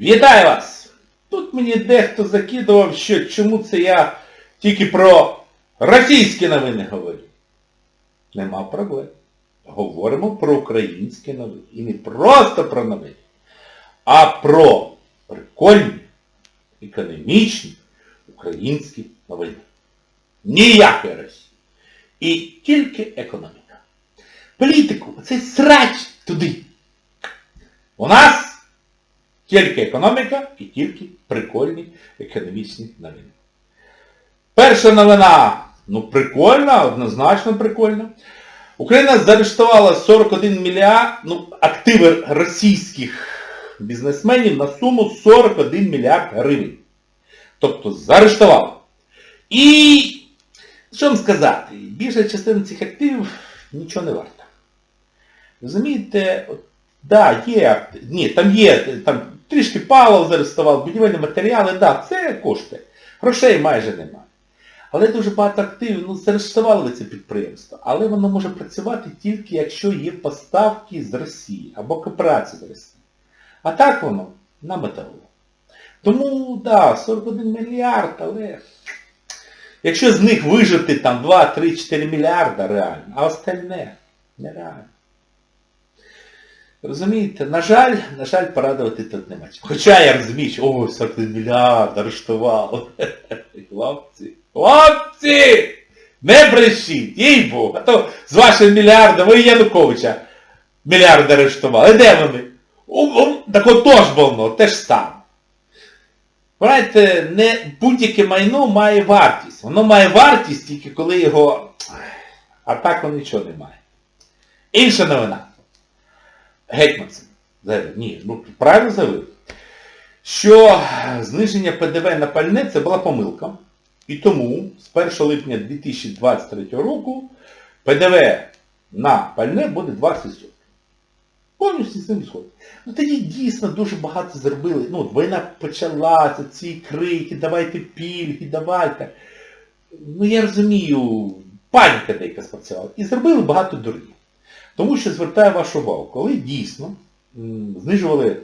Вітаю вас! Тут мені дехто закидував, що чому це я тільки про російські новини говорю. Нема проблем. Говоримо про українські новини. І не просто про новини, а про прикольні, економічні українські новини. Ніякої Росії. І тільки економіка. Політику, оцей срач туди. У нас тільки економіка і тільки прикольні економічні новини. Перша новина, ну прикольна, однозначно прикольна. Україна заарештувала 41 мільярд, ну, активи російських бізнесменів на суму 41 мільярд гривень. Тобто заарештувала. І, що вам сказати, більша частина цих активів нічого не варта. Розумієте, от, да, є, ні, там є, там трішки палив заарештував, будівельні матеріали, да, це коштує. Грошей майже немає. Але дуже багато активів, ну заарештували це підприємство, але воно може працювати тільки якщо є поставки з Росії або кооперація з Росії. А так воно на металу. Тому, да, 41 мільярд, але якщо з них вижити там 2, 3, 4 мільярда реально, а остальне нереально. Розумієте, на жаль, на жаль, порадувати тут нема. Хоча я розумію, що ой, 41 мільярд арештували. Хлопці, хлопці! Не брешіть, їй Богу. А то з вашим мільярдом ви Януковича мільярди арештували. Де вони? Так отож воно, те ж саме. Знаєте, не будь-яке майно має вартість. Воно має вартість тільки коли його... А так воно нічого не має. Інша новина. Гетьманцев заявив, ні, ну правильно заявив, що зниження ПДВ на пальне це була помилка. І тому з 1 липня 2023 року ПДВ на пальне буде 20%. Повністю з цим згодом. Ну тоді дійсно дуже багато зробили. Ну, війна почалася, ці крики, давайте пільги, давайте. Ну я розумію, паніка деяка спрацювала. І зробили багато дурнів. Тому що звертаю вашу увагу, коли дійсно знижували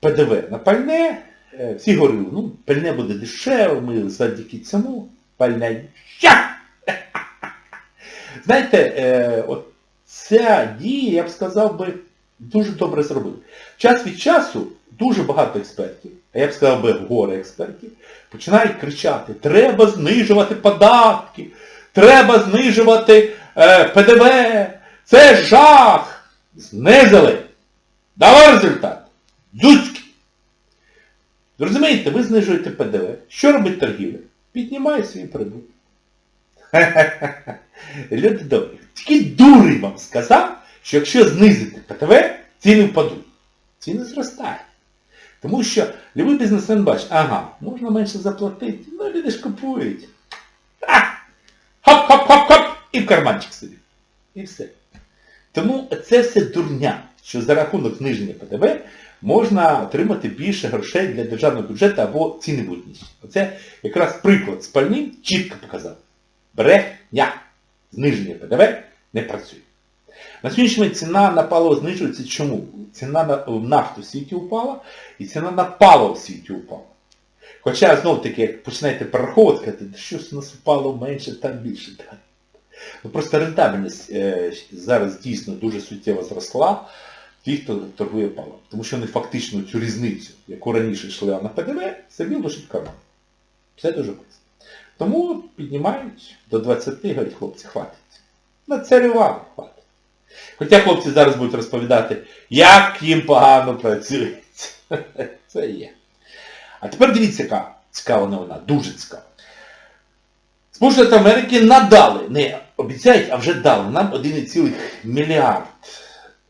ПДВ на пальне, е, всі говорили, ну, пальне буде дешеве, ми завдяки цьому пальне ща! Знаєте, е, от ця дія, я б сказав би, дуже добре зробили. Час від часу дуже багато експертів, а я б сказав би горе експертів, починають кричати, треба знижувати податки, треба знижувати е, ПДВ, це жах. Знизили. Дали результат. Дзюцький. Розумієте, ви знижуєте ПДВ. Що робить торгівля? Піднімає свій прибуток. Люди добрі. Тільки дурень вам сказав, що якщо знизити ПТВ, ціни впадуть. Ціни зростають. Тому що любий бізнесмен бачить, ага, можна менше заплатити, ну люди ж купують. Хоп-хоп-хоп-хоп! І в карманчик собі. І все. Тому це все дурня, що за рахунок зниження ПДВ можна отримати більше грошей для державного бюджету або ціни будуть. Оце якраз приклад з пальним чітко показав. Брехня. Зниження ПДВ не працює. На сьогоднішній момент ціна на паливо знижується чому? Ціна на нафту в світі упала і ціна на паливо в світі упала. Хоча, знов таки, як починаєте перераховувати, що у нас упало менше, там більше. Да. Ну, просто рентабельність е, зараз дійсно дуже суттєво зросла ті, хто торгує паливом. Тому що вони фактично цю різницю, яку раніше йшла на ПДВ, собі лишить карман. Все дуже просто. Тому піднімають до 20, говорять, хлопці, хватить. На це ривали, хватить. Хоча хлопці зараз будуть розповідати, як їм погано працюється. Це є. А тепер дивіться, яка цікава новина, дуже цікава. Сполучені Америки надали, не обіцяють, а вже дали нам 1,1 мільярд,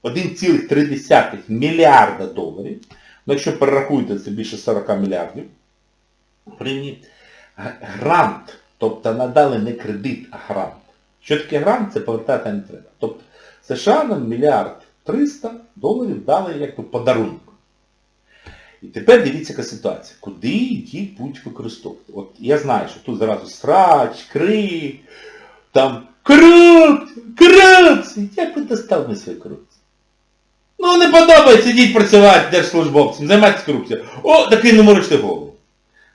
1,3 мільярда доларів. Ну, якщо перерахуєте, це більше 40 мільярдів. Гривні. Грант. Тобто надали не кредит, а грант. Що таке грант? Це повертати не треба. Тобто США нам мільярд 300 доларів дали як подарунок. І тепер дивіться, яка ситуація. Куди їх будуть використовувати? От я знаю, що тут зразу срач, крик, там корупція, корупція. Як ви достали свою корупцію? Ну не подобається, ідіть працювати держслужбовцем, займайтесь корупцією. О, такий не морочте голову.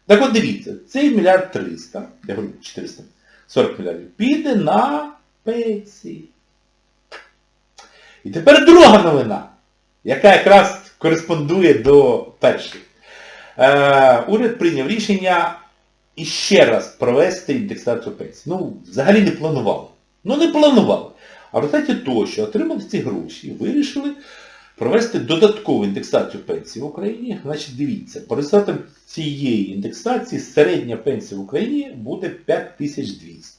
Так от дивіться, цей мільярд 300, я говорю 440 мільярдів, піде на пенсії. І тепер друга новина, яка якраз кореспондує до першої. Е, уряд прийняв рішення іще раз провести індексацію пенсій. Ну, взагалі не планували. Ну не планували. А в результаті того, що отримали ці гроші, вирішили провести додаткову індексацію пенсій в Україні. Значить, дивіться, по результатам цієї індексації середня пенсія в Україні буде 5200.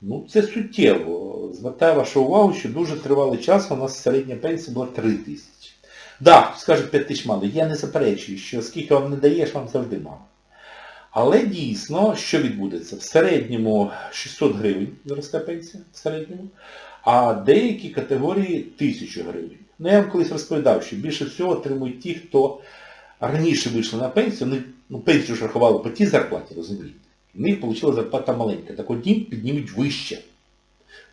Ну, це суттєво. Звертаю вашу увагу, що дуже тривалий час у нас середня пенсія була 3 тисячі. Так, скажуть 5 тисяч мало. Я не заперечую, що скільки вам не даєш, вам завжди мало. Але дійсно, що відбудеться? В середньому 600 гривень зросте пенсія, в середньому, а деякі категорії 1000 гривень. Ну, я вам колись розповідав, що більше всього отримують ті, хто раніше вийшли на пенсію, вони ну, пенсію ж рахували по тій зарплаті, розумієте? В них вийшла зарплата маленька. Так от їм піднімуть вище.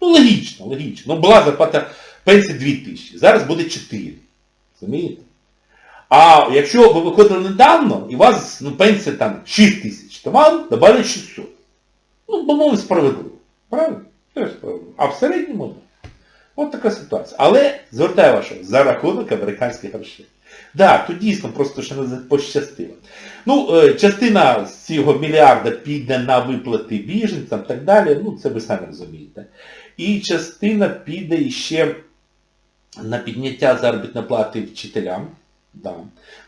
Ну, логічно, логічно. Ну, була зарплата пенсії 2000, зараз буде 4. Розумієте? А якщо ви виходили недавно, і у вас ну, пенсія там 6 тисяч, то вам добавлять 600. Ну, по-моєму, справедливо. Правильно? А в середньому. От така ситуація. Але звертаю вашу, за рахунок американських грошей. Так, тут дійсно просто ще не пощастило. Ну, е, частина з цього мільярда піде на виплати біженцям і так далі, ну це ви самі розумієте. І частина піде іще на підняття заробітної плати вчителям. Да.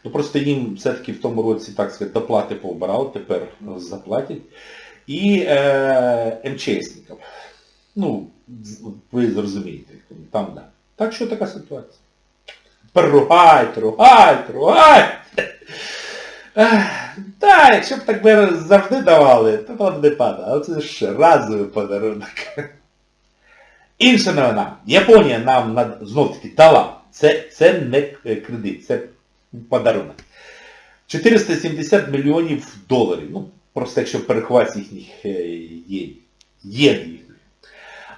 Ну просто їм все-таки в тому році, так сказати, доплати пообирали, тепер заплатять. І е, МЧСникам. Ну, ви зрозумієте, там да. Так що така ситуація. Ругайте, ругайте, ругайте. Так, якщо б так би завжди давали, то б не падало. Але це ж разовий подарунок. Інша новина. Японія нам знов-таки дала. Це, це не е, кредит, це подарунок. 470 мільйонів доларів. Ну, просто якщо переховати їхніх е, є, є.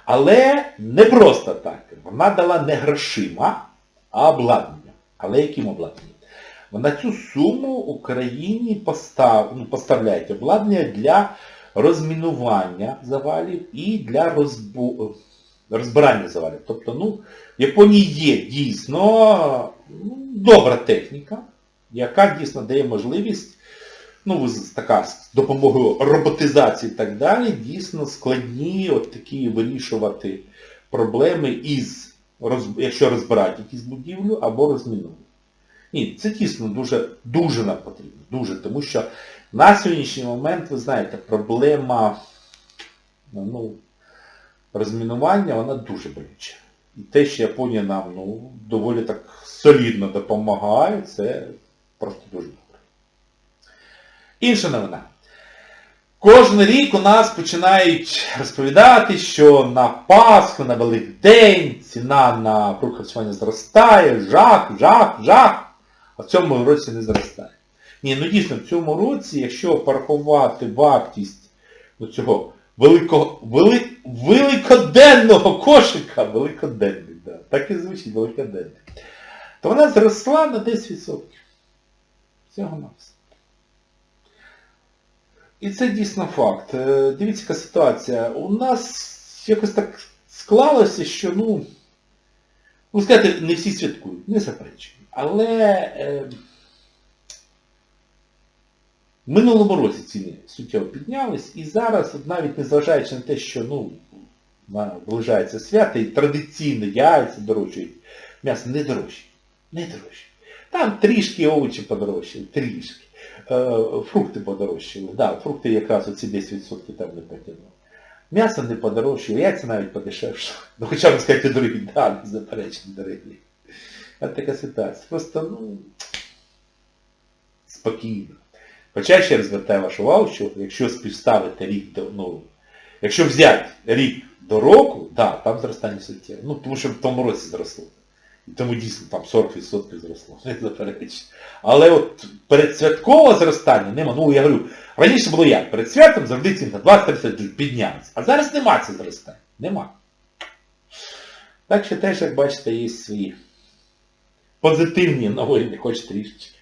Але не просто так. Вона дала не грошима, а обладнання. Але яким обладнанням? Вона цю суму Україні постав, ну, поставляє обладнання для розмінування завалів і для розбу, розбирання завалів. Тобто, ну, в Японії є дійсно ну, добра техніка, яка дійсно дає можливість, ну, така з допомогою роботизації і так далі, дійсно складні от такі вирішувати проблеми із, якщо розбирати якісь будівлю або розмінувати. Ні, це дійсно дуже, дуже нам потрібно. Дуже, тому що на сьогоднішній момент, ви знаєте, проблема ну, розмінування, вона дуже болюча. І те, що Японія нам ну, доволі так солідно допомагає, це просто дуже добре. Інша новина. Кожен рік у нас починають розповідати, що на Пасху, на Великдень ціна на продукт зростає, жах, жах, жах. А в цьому році не зростає. Ні, ну дійсно, в цьому році, якщо порахувати вартість цього великого, вели, великоденного кошика, великоденний, да, так і звучить великоденний, то вона зросла на 10%. Всього на все. І це дійсно факт. Е, Дивіться, яка ситуація. У нас якось так склалося, що, ну, ну сказати, не всі святкують, не заперечую. Але е, минулому році ціни суттєво піднялись, і зараз, навіть незважаючи на те, що ну, наближається свято, і традиційно яйця дорожчають, м'ясо не дорожче. Не дорожче. Там трішки овочі подорожчали, трішки. Е, фрукти подорожчали. Да, фрукти якраз оці 10% там не потягнули. М'ясо не подорожчало, яйця навіть подешевшали. Ну хоча б сказати дорогі, да, не заперечені дорогі. От така ситуація. Просто, ну, спокійно. Хоча ще раз звертаю вашу увагу, що якщо співставити рік до, ну, якщо взяти рік до року, да, там зростання суттєве. Ну, тому що в тому році зросло. І тому дійсно там 40% зросло, не заперечую. Але от передсвяткове зростання нема. Ну, я говорю, раніше було як? Перед святом завжди ціни на 20-30 піднялися. А зараз нема це зростання. Нема. Так що теж, як бачите, є свої позитивні новини, хоч трішечки.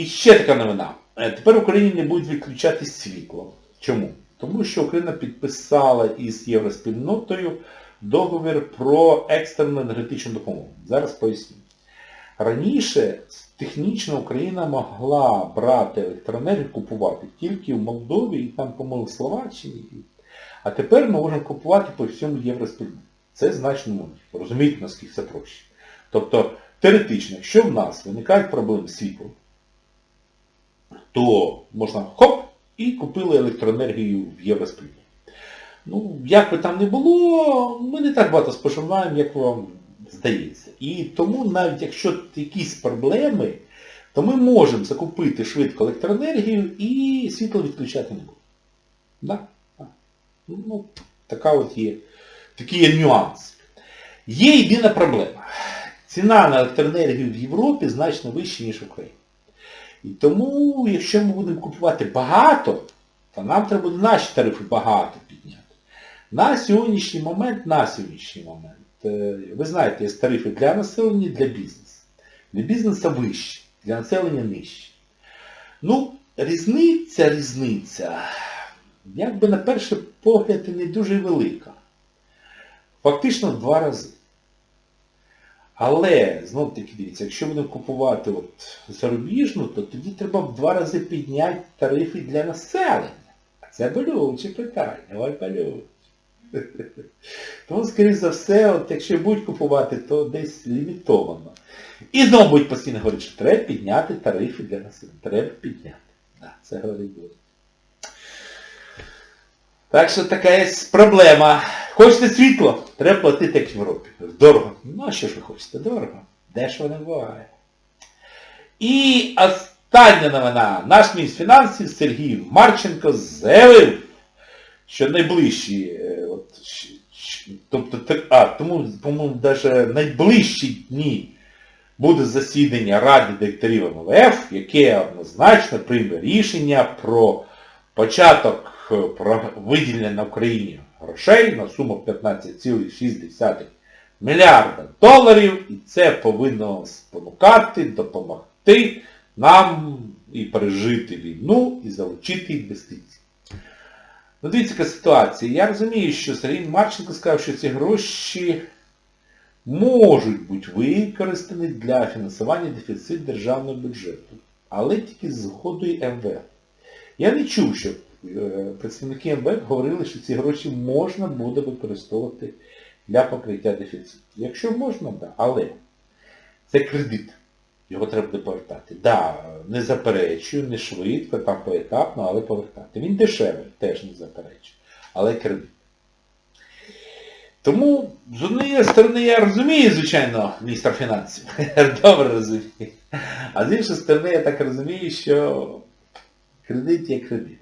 І ще така новина. Е, Тепер в Україні не будуть відключати світло. Чому? Тому що Україна підписала із Євроспільнотою договір про екстрену енергетичну допомогу. Зараз поясню. Раніше технічно Україна могла брати електроенергію купувати тільки в Молдові і там, по-моєму, в Словаччині. А тепер ми можемо купувати по всьому євроспільноті. Це значно можна. Розумієте, наскільки це проще. Тобто, теоретично, якщо в нас виникають проблеми з світлом, то можна хоп і купили електроенергію в євроспільноті. Ну, як би там не було, ми не так багато споживаємо, як вам здається. І тому навіть якщо якісь проблеми, то ми можемо закупити швидко електроенергію і світло відключати не будемо. Да? Да. Ну, така от є, такий є нюанс. Є єдина проблема. Ціна на електроенергію в Європі значно вища, ніж в Україні. І тому, якщо ми будемо купувати багато, то нам треба буде наші тарифи багато підняти. На сьогоднішній момент, на сьогоднішній момент, е, ви знаєте, є тарифи для населення і для бізнесу. Для бізнесу вищі, для населення нижчі. Ну, різниця, різниця, якби на перший погляд не дуже велика. Фактично в два рази. Але, знов таки дивіться, якщо будемо купувати от зарубіжну, то тоді треба в два рази підняти тарифи для населення. А це болюче питання, ой болюче. Тому, скоріш за все, от якщо будуть купувати, то десь лімітовано. І знову будуть постійно говорити, що треба підняти тарифи для населення. Треба підняти. Да, це говорить буде. Так що така є проблема. Хочете світло? Треба платити як в Європі. Дорого. Ну а що ж ви хочете? Дорого. Дешево не буває. І остання новина. Наш міністр фінансів Сергій Марченко заявив, що найближчі, е, от, тобто, а, тому, по-моєму, навіть найближчі дні буде засідання Ради директорів МВФ, яке однозначно прийме рішення про початок е, виділення на Україні грошей на суму 15,6 мільярда доларів, і це повинно спонукати, допомогти нам і пережити війну, і залучити інвестиції. Ну дивіться, яка ситуація. Я розумію, що Сергій Марченко сказав, що ці гроші можуть бути використані для фінансування дефіциту державного бюджету, але тільки згодою МВФ. Я не чув, що представники МВФ говорили, що ці гроші можна буде використовувати для покриття дефіциту. Якщо можна, да, але це кредит. Його треба буде повертати. Да, не заперечую, не швидко, там поетапно, але повертати. Він дешевий, теж не заперечую. Але кредит. Тому, з однієї сторони, я розумію, звичайно, міністр фінансів. Добре розумію. А з іншої сторони, я так розумію, що кредит є кредит.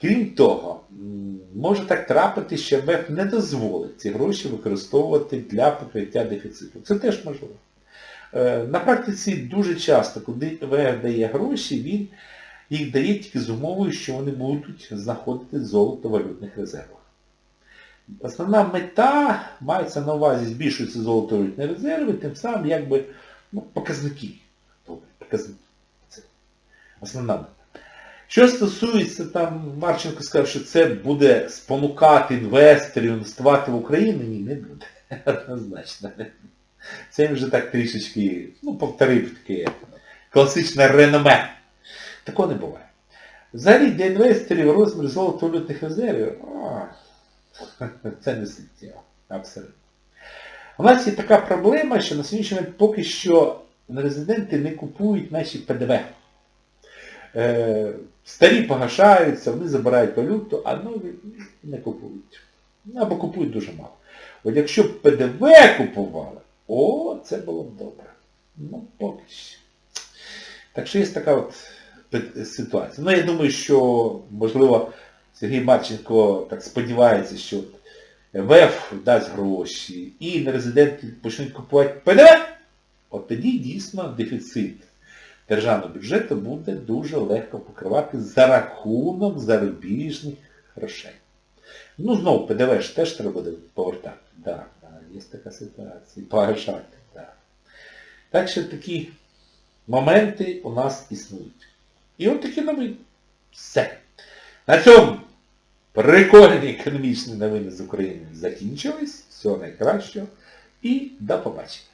Крім того, може так трапити, що МВФ не дозволить ці гроші використовувати для покриття дефіциту. Це теж можливо. Е, На практиці дуже часто, коли МВФ дає гроші, він їх дає тільки з умовою, що вони будуть знаходити золото в валютних резервах. Основна мета мається на увазі збільшуються золотовалютні резерви, тим самим якби ну, показники. Показники. Це основна мета. Що стосується, там, Марченко сказав, що це буде спонукати інвесторів інвестувати в Україну, ні, не буде. Однозначно. Це вже так трішечки, ну, повторив таке класичне реноме. Такого не буває. Взагалі для інвесторів розмір золотовалютних резервів, це не суттєво. Абсолютно. У нас є така проблема, що на сьогоднішній момент поки що резиденти не купують наші ПДВ. Е, старі погашаються, вони забирають валюту, а нові не купують. Або купують дуже мало. От якщо б ПДВ купували, о, це було б добре. Ну, поки що. Так що є така от ситуація. Ну, я думаю, що, можливо, Сергій Марченко так сподівається, що ВФ дасть гроші і нерезиденти почнуть купувати ПДВ, от тоді дійсно дефіцит державного бюджету буде дуже легко покривати за рахунок зарубіжних грошей. Ну, знову ПДВ ж теж треба буде повертати. Так, да, да, є така ситуація. Погашати, так. Да. Так що такі моменти у нас існують. І от такі новини. Все. На цьому прикольні економічні новини з України закінчились. Всього найкращого. І до побачення.